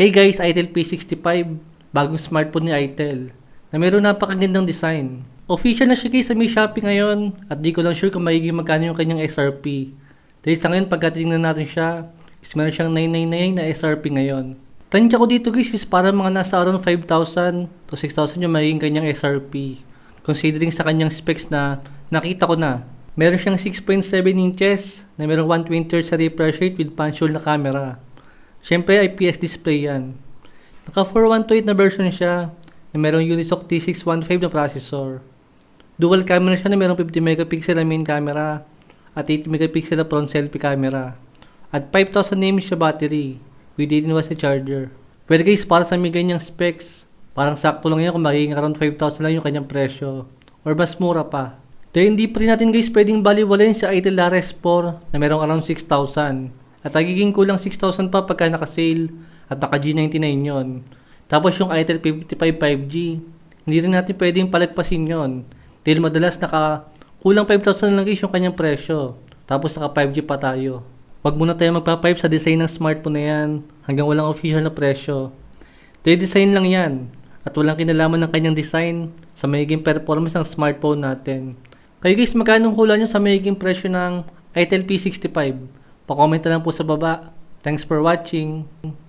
Hey guys, Itel P65, bagong smartphone ni Itel, na mayroon napakagandang design. Official na siya guys sa Mi Shopee ngayon, at di ko lang sure kung magiging magkano yung kanyang SRP. Dahil sa ngayon, pagkatingnan natin siya, is meron siyang 999 na SRP ngayon. Tansya ko dito guys is para mga nasa around 5,000 to 6,000 yung magiging kanyang SRP. Considering sa kanyang specs na nakita ko na, meron siyang 6.7 inches na merong 120 Hz refresh rate with punch hole na camera. Siyempre, IPS display yan. Naka 4128 na version siya na merong Unisoc T615 na processor. Dual camera siya na merong 50 megapixel na main camera at 8 megapixel na front selfie camera. At 5,000 mAh siya battery with 18 watts na charger. Pero guys, para sa may ganyang specs, parang sakto lang yan kung magiging around 5,000 lang yung kanyang presyo. Or mas mura pa. Dahil hindi pa rin natin guys pwedeng baliwalayin sa Itel RS4 na merong around 6,000. At nagiging kulang 6,000 pa pagka naka-sale at naka G99 yon. Tapos yung Itel 55 5G, hindi rin natin pwedeng palagpasin yon. Dahil madalas naka kulang 5,000 lang guys yung kanyang presyo. Tapos naka 5G pa tayo. Huwag muna tayo magpa-pipe sa design ng smartphone na yan hanggang walang official na presyo. Dahil design lang yan at walang kinalaman ng kanyang design sa magiging performance ng smartphone natin. Kayo guys, magkano kulang nyo sa magiging presyo ng Itel P65? Pa-comment na lang po sa baba. Thanks for watching.